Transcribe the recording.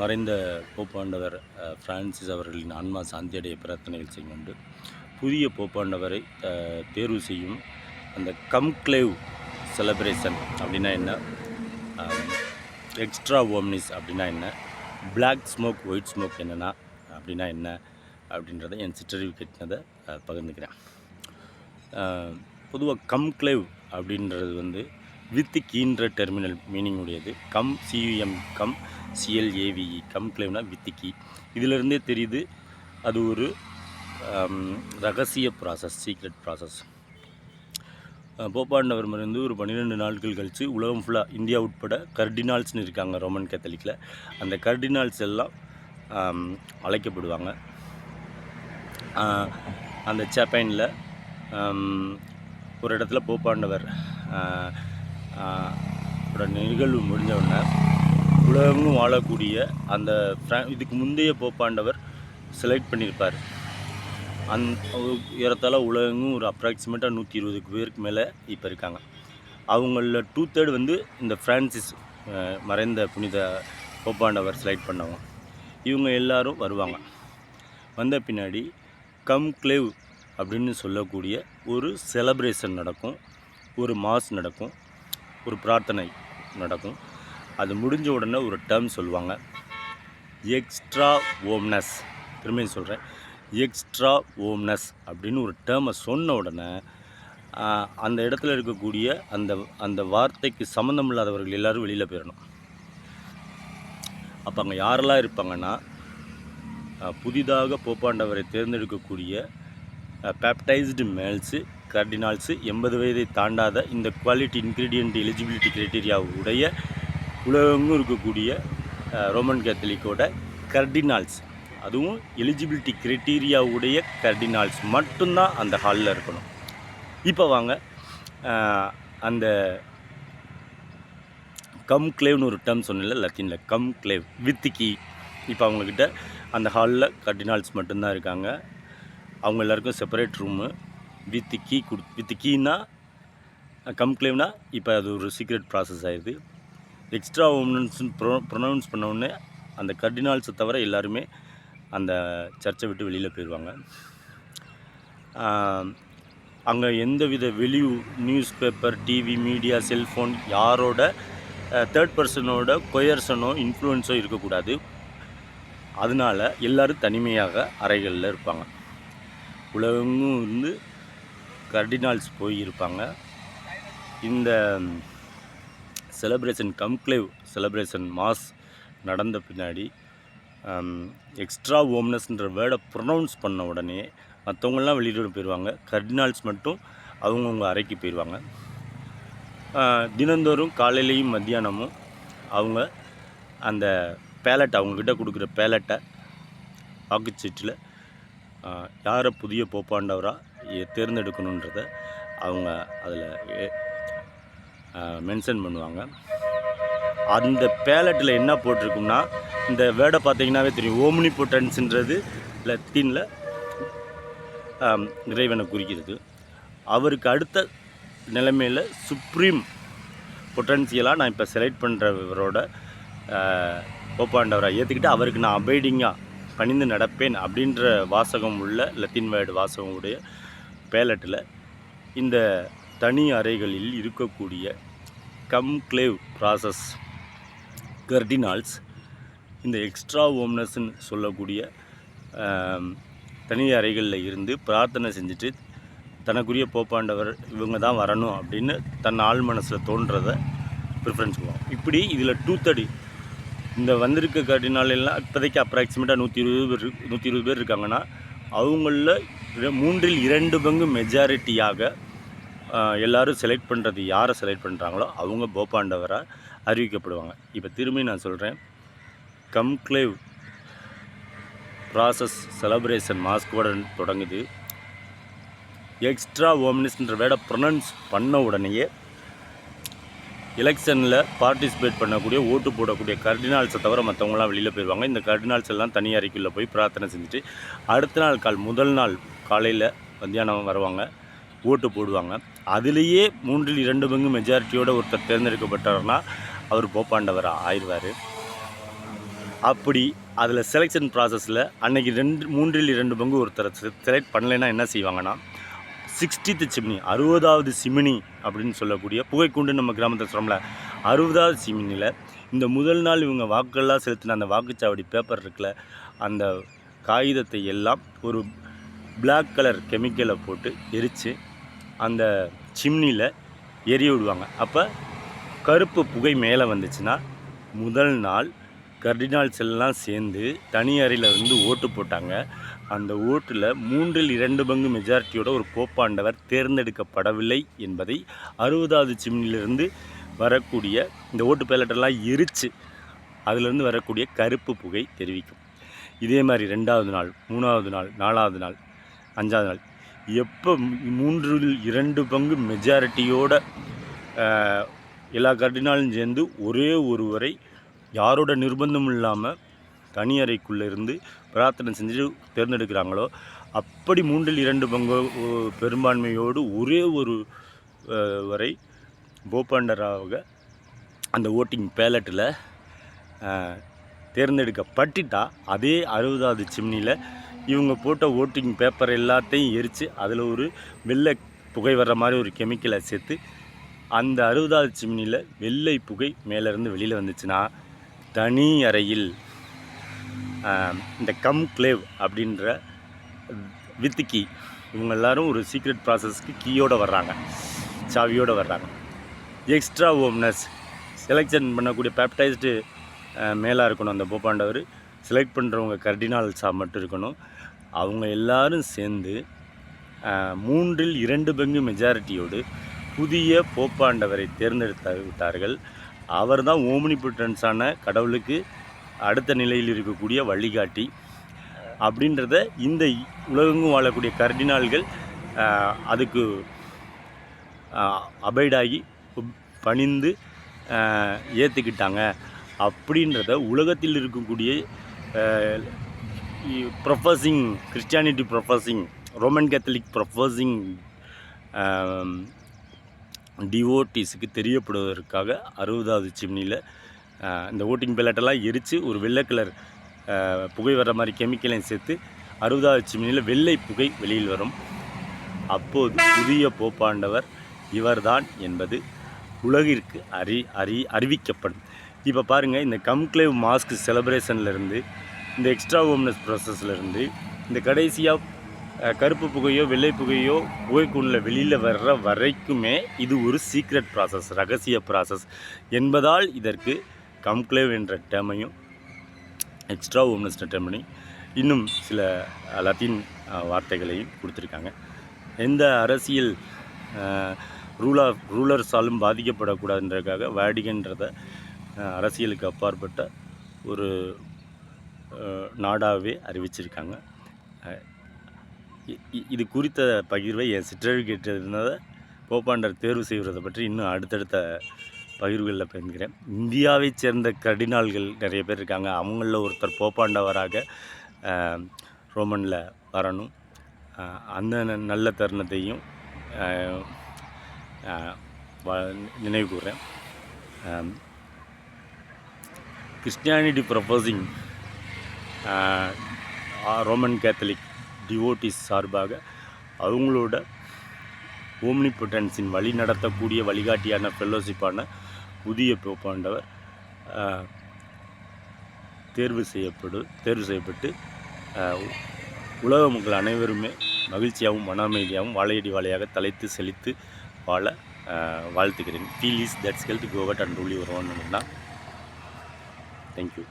மறைந்த போப்பாண்டவர் பிரான்சிஸ் அவர்களின் ஆன்மா சாந்தியடைய பிரார்த்தனைகள் செய்யும் கொண்டு புதிய போப்பாண்டவரை தேர்வு செய்யும் அந்த கம்க்ளேவ் செலப்ரேஷன் அப்படின்னா என்ன? எக்ஸ்ட்ரா ஓம்னிஸ் அப்படின்னா என்ன? பிளாக் ஸ்மோக் ஒயிட் ஸ்மோக் என்னென்னா அப்படின்னா என்ன? அப்படின்றத என் சிற்றறிவு பகிர்ந்துக்கிறேன். பொதுவாக கம்க்ளேவ் அப்படின்றது வந்து வித் கீன்ற டெர்மினல் மீனிங் உடையது. Cum C U M cum C L A V E கம்க்ளேவ்னா with key. இதிலிருந்தே தெரியுது அது ஒரு ரகசிய ப்ராசஸ் சீக்ரெட் ப்ராசஸ் போப்பாண்டவர் இருந்து ஒரு பன்னிரெண்டு நாட்கள் கழித்து உலகம் ஃபுல்லாக இந்தியா உட்பட கர்டினால்ஸ்னு இருக்காங்க ரோமன் கேத்தலிக்கில் அந்த கர்டினால்ஸ் எல்லாம் அழைக்கப்படுவாங்க. அந்த ஜப்பானில் ஒரு இடத்துல போப்பாண்டவர் நிகழ்வு முடிஞ்சவுடனே உலகமும் வாழக்கூடிய அந்த இதுக்கு முந்தைய போப்பாண்டவர் செலக்ட் பண்ணியிருப்பார். அந் ஏறத்தாழ உலகமும் ஒரு அப்ராக்சிமேட்டாக நூற்றி இருபதுக்கு பேருக்கு மேலே இப்போ இருக்காங்க. அவங்களில் டூ தேர்ட் வந்து இந்த ஃப்ரான்சிஸ் மறைந்த புனித போப்பாண்டவர் செலக்ட் பண்ணவங்க. இவங்க எல்லாரும் வருவாங்க. வந்த பின்னாடி கம் கிளேவ் அப்படின்னு சொல்லக்கூடிய ஒரு செலப்ரேஷன் நடக்கும். ஒரு மாஸ் நடக்கும். ஒரு பிரார்த்தனை நடக்கும். அது முடிஞ்ச உடனே ஒரு டேர்ம் சொல்லுவாங்க. எக்ஸ்ட்ரா ஓம்னஸ் திரும்பியும் சொல்கிறேன் எக்ஸ்ட்ரா ஓம்னஸ் அப்படின்னு ஒரு டேர்மை சொன்ன உடனே அந்த இடத்துல இருக்கக்கூடிய அந்த அந்த வார்த்தைக்கு சம்மந்தம் இல்லாதவர்கள் எல்லாரும் வெளியில் போயிடணும் அப்போ அங்கே யாரெல்லாம் இருப்பாங்கன்னா புதிதாக போப்பாண்டவரை தேர்ந்தெடுக்கக்கூடிய பேப்டைஸ்டு மேல்ஸு கர்டினால்ஸு எண்பது வயதை தாண்டாத இந்த குவாலிட்டி இன்க்ரீடியன்ட் எலிஜிபிலிட்டி கிரைட்டீரியா உடைய உலகெங்கும் இருக்கக்கூடிய ரோமன் கேத்தலிக்கோட கர்டினால்ஸ் அதுவும் எலிஜிபிலிட்டி கிரைட்டீரியா உடைய கர்டினால்ஸ் மட்டும்தான் அந்த ஹாலில் இருக்கணும். இப்போ வாங்க அந்த கம் கிளேவ்னு ஒரு டேர்ம் சொன்னேன்ல லத்தீனில் கம் கிளேவ் வித் இப்போ அவங்கக்கிட்ட அந்த ஹாலில் கர்டினால்ஸ் மட்டும்தான் இருக்காங்க. அவங்க எல்லாருக்கும் செப்பரேட் ரூமு வித் கீ கொடு வித் கீனா கம்க்ளேவ்னா இப்போ அது ஒரு சீக்ரெட் ப்ராசஸ் ஆயிடுது எக்ஸ்ட்ரா ஓம்னன்ஸ் ப்ரொ ப்ரொனவுன்ஸ் பண்ணவுடனே அந்த கர்டினால்ஸை தவிர எல்லாருமே அந்த சர்ச்சை விட்டு வெளியில் போயிடுவாங்க அங்கே எந்தவித வெளி news paper TV media cellphone யாரோட தேர்ட் பர்சனோட கொயர்சனோ இன்ஃப்ளூயன்ஸோ இருக்கக்கூடாது. அதனால எல்லோரும் தனிமையாக அறைகளில் இருப்பாங்க. உலகமும் இருந்து கர்டினால்ஸ் போயிருப்பாங்க. இந்த செலப்ரேஷன் கம்க்ளேவ் செலப்ரேஷன் மாஸ் நடந்த பின்னாடி எக்ஸ்ட்ரா ஓம்னஸ்ன்ற வேர்டை ப்ரொனவுன்ஸ் பண்ண உடனே மற்றவங்களாம் வெளியிட போயிடுவாங்க கர்டினால்ஸ் மட்டும் அவங்கவுங்க அறைக்கு போயிடுவாங்க தினந்தோறும் காலையிலையும் மத்தியானமும் அவங்க அந்த பேலட் அவங்கக்கிட்ட கொடுக்குற பேலட்டை வாக்குச்சீட்டில் யாரை புதிய போப்பாண்டவராக தேர்ந்தெடுக்கணுன்றத அவங்க அதில் மென்ஷன் பண்ணுவாங்க. அந்த பேலட்டில் என்ன போட்டிருக்கும்னா இந்த வேர்டை பார்த்தீங்கன்னாவே தெரியும். ஓம்னி பொட்டன்ஸுன்றது லத்தீனில் இறைவனை குறிக்கிறது. அவருக்கு அடுத்த நிலைமையில் சுப்ரீம் பொட்டன்சியலாக நான் இப்போ செலக்ட் பண்ணுறவரோட போப்பாண்டவரை ஏற்றுக்கிட்டு அவருக்கு நான் அபைடிங்காக பணிந்து நடப்பேன் அப்படின்ற வாசகம் உள்ள லத்தீன் வேர்டு வாசகம் உடைய பேலட்டில் இந்த தனி அறைகளில் இருக்கக்கூடிய கம்க்ளேவ் ப்ராசஸ் கர்டினால்ஸ் இந்த எக்ஸ்ட்ரா ஓம்னஸ்ன்னு சொல்லக்கூடிய தனி அறைகளில் இருந்து பிரார்த்தனை செஞ்சுட்டு தனக்குரிய போப்பாண்டவர் இவங்க தான் வரணும் அப்படின்னு தன் ஆள் மனசில் தோன்றதை ப்ரிஃபரன்ஸ் பண்ணுவோம் இப்படி இதில் டூ தேர்ட்டி இந்த வந்திருக்க கர்டினால் எல்லாம் இப்போதைக்கு அப்ராக்சிமேட்டாக நூற்றி இருபது பேர் நூற்றி இருபது பேர் இருக்காங்கன்னா அவங்களில் மூன்றில் இரண்டு பங்கு மெஜாரிட்டியாக எல்லாரும் செலக்ட் பண்ணுறது யாரை செலக்ட் பண்ணுறாங்களோ அவங்க போப்பாண்டவராக அறிவிக்கப்படுவாங்க. இப்போ திரும்பி நான் சொல்கிறேன் கம்க்ளேவ் ப்ராசஸ் செலப்ரேஷன் மாஸ்கோட தொடங்குது. எக்ஸ்ட்ரா ஓம்னிஸ்ன்ற வேட ப்ரொனன்ஸ் பண்ண உடனேயே எலெக்ஷனில் பார்ட்டிசிபேட் பண்ணக்கூடிய ஓட்டு போடக்கூடிய கர்டினால்ஸை தவிர மற்றவங்களாம் வெளியில் போயிடுவாங்க இந்த கர்டினால்ஸ் எல்லாம் தனி அறைக்குள்ளே போய் பிரார்த்தனை செஞ்சுட்டு அடுத்த நாள் கால் முதல் நாள் காலையில் மத்தியானம் வருவாங்க ஓட்டு போடுவாங்க. அதுலேயே மூன்றில் இரண்டு பங்கு மெஜாரிட்டியோட ஒருத்தர் தேர்ந்தெடுக்கப்பட்டார்னா அவர் போப்பாண்டவர் ஆயிடுவார். அப்படி அதில் செலெக்ஷன் ப்ராசஸில் அன்னைக்கு ரெண்டு மூன்றில் இரண்டு பங்கு ஒருத்தரை செலக்ட் பண்ணலைன்னா என்ன செய்வாங்கன்னா சிக்ஸ்டித்து சிம்னி அறுபதாவது சிமினி அப்படின்னு சொல்லக்கூடிய புகைக்குண்டு நம்ம கிராமத்தில் சொல்கிறோம்ல அறுபதாவது சிமினியில் இந்த முதல் நாள் இவங்க வாக்கெல்லாம் செலுத்தின அந்த வாக்குச்சாவடி பேப்பர் இருக்குல்ல அந்த காகிதத்தை எல்லாம் ஒரு பிளாக் கலர் கெமிக்கலை போட்டு எரித்து அந்த சிம்னியில் எரிய விடுவாங்க. அப்போ கருப்பு புகை மேலே வந்துச்சுன்னா முதல் நாள் கர்டினால்ஸ் எல்லாம் சேர்ந்து தனி அறையில் வந்து ஓட்டு போட்டாங்க. அந்த ஓட்டில் மூன்றில் இரண்டு பங்கு மெஜாரிட்டியோட ஒரு போப்பாண்டவர் தேர்ந்தெடுக்கப்படவில்லை என்பதை அறுபதாவது சிம்னிலிருந்து வரக்கூடிய இந்த ஓட்டு பேலட்டெல்லாம் எரித்து அதிலிருந்து வரக்கூடிய கருப்பு புகை தெரிவிக்கும். இதே மாதிரி ரெண்டாவது நாள் மூணாவது நாள் நாலாவது நாள் அஞ்சாவது நாள் எப்போ மூன்றில் இரண்டு பங்கு மெஜாரிட்டியோட எல்லா கர்டினாலும் சேர்ந்து ஒரே ஒருவரை யாரோட நிர்பந்தமும் இல்லாமல் தனி அறைக்குள்ளே இருந்து பிரார்த்தனை செஞ்சு தேர்ந்தெடுக்கிறாங்களோ அப்படி மூன்றில் இரண்டு பங்கு பெரும்பான்மையோடு ஒரே ஒரு வரை போப்பாண்டராக அந்த ஓட்டிங் பேலட்டில் தேர்ந்தெடுக்கப்பட்டுட்டா அதே அறுபதாவது சிம்னியில் இவங்க போட்ட ஓட்டிங் பேப்பர் எல்லாத்தையும் எரித்து அதில் ஒரு வெள்ளை புகை வர்ற மாதிரி ஒரு கெமிக்கலை சேர்த்து அந்த அறுபதாவது சிம்னியில் வெள்ளை புகை மேலேருந்து வெளியில் வந்துச்சுன்னா தனி அறையில் இந்த கம் கிளேவ் அப்படின்ற வித்து கீ இவங்க எல்லாரும் ஒரு சீக்ரெட் ப்ராசஸ்க்கு கீயோடு வர்றாங்க சாவியோடு வர்றாங்க. எக்ஸ்ட்ரா ஓம்னஸ் செலெக்ஷன் பண்ணக்கூடிய பேப்டைஸ்டு மேலாக இருக்கணும் அந்த போப்பாண்டவர். செலக்ட் பண்ணுறவங்க கர்டினால்ஸாக மட்டும் இருக்கணும். அவங்க எல்லாரும் சேர்ந்து மூன்றில் இரண்டு பங்கு மெஜாரிட்டியோடு புதிய போப்பாண்டவரை தேர்ந்தெடுத்து விட்டார்கள். அவர் தான் ஓம்னிபுட்டன்ஸான கடவுளுக்கு அடுத்த நிலையில் இருக்கக்கூடிய வழிகாட்டி. அப்படின்றத இந்த உலகெங்கும் வாழக்கூடிய கர்டினால்கள் அதுக்கு அபைடாகி பணிந்து ஏற்றுக்கிட்டாங்க அப்படின்றத உலகத்தில் இருக்கக்கூடிய professing Christianity professing Roman Catholic professing டிவோட்டிஸுக்கு தெரியப்படுவதற்காக அறுபதாவது சிம்னியில் இந்த ஓட்டிங் பேலட்டெல்லாம் எரித்து ஒரு வெள்ளை கலர் புகை வர்ற மாதிரி கெமிக்கலையும் சேர்த்து அறுபதாவது சிம்னியில் வெள்ளை புகை வெளியில் வரும். அப்போது புதிய போப்பாண்டவர் இவர்தான் என்பது உலகிற்கு அறி அறி அறிவிக்கப்படும். இப்போ பாருங்கள் இந்த கம்க்ளேவ் மாஸ்க் செலப்ரேஷன்லேருந்து இந்த எக்ஸ்ட்ரா ஓம்னஸ் ப்ராசஸ்லேருந்து இந்த கடைசியாக கருப்பு புகையோ வெள்ளை புகையோ புகைக்குள்ள வெளியில் வர்ற வரைக்குமே இது ஒரு சீக்ரெட் ப்ராசஸ் ரகசிய ப்ராசஸ் என்பதால் இதற்கு கம்க்ளேவ் என்ற டேமையும் எக்ஸ்ட்ரா ஓம்னஸ் டேமையும் இன்னும் சில லத்தீன் வார்த்தைகளையும் கொடுத்துருக்காங்க. எந்த அரசியல் ரூலா ரூலர்ஸாலும் பாதிக்கப்படக்கூடாதுன்றதுக்காக வேடிகன்றத அரசியலுக்கு அப்பாற்பட்ட ஒரு நாடாகவே அறிவிச்சிருக்காங்க. இது குறித்த பகிர்வை என் சிற்றழி கேட்டிருந்தத போப்பாண்டர் தேர்வு செய்வதை பற்றி இன்னும் அடுத்தடுத்த பகிர்வுகளில் பகிர்கிறேன். இந்தியாவைச் சேர்ந்த கடினால்கள் நிறைய பேர் இருக்காங்க. அவங்களில் ஒருத்தர் போப்பாண்டவராக ரோமனில் வரணும். அந்த ந- நல்ல தருணத்தையும் நினைவு கூறேன் Christianity proposing Roman Catholic devotees சார்பாக அவங்களோட ஓம்னிபொட்டன்ஸின் வழி நடத்தக்கூடிய வழிகாட்டியான ஃபெல்லோஷிப்பான புதிய போப்பாண்டவர் தேர்வு செய்யப்படு தேர்வு செய்யப்பட்டு உலக மக்கள் அனைவருமே மகிழ்ச்சியாகவும் மன அமைதியாகவும் வாழையடி வாழையாக தலைத்து செழித்து வாழ வாழ்த்துக்கிறேன் feel is that's health covet and truly வருவான்னு தேங்க்யூ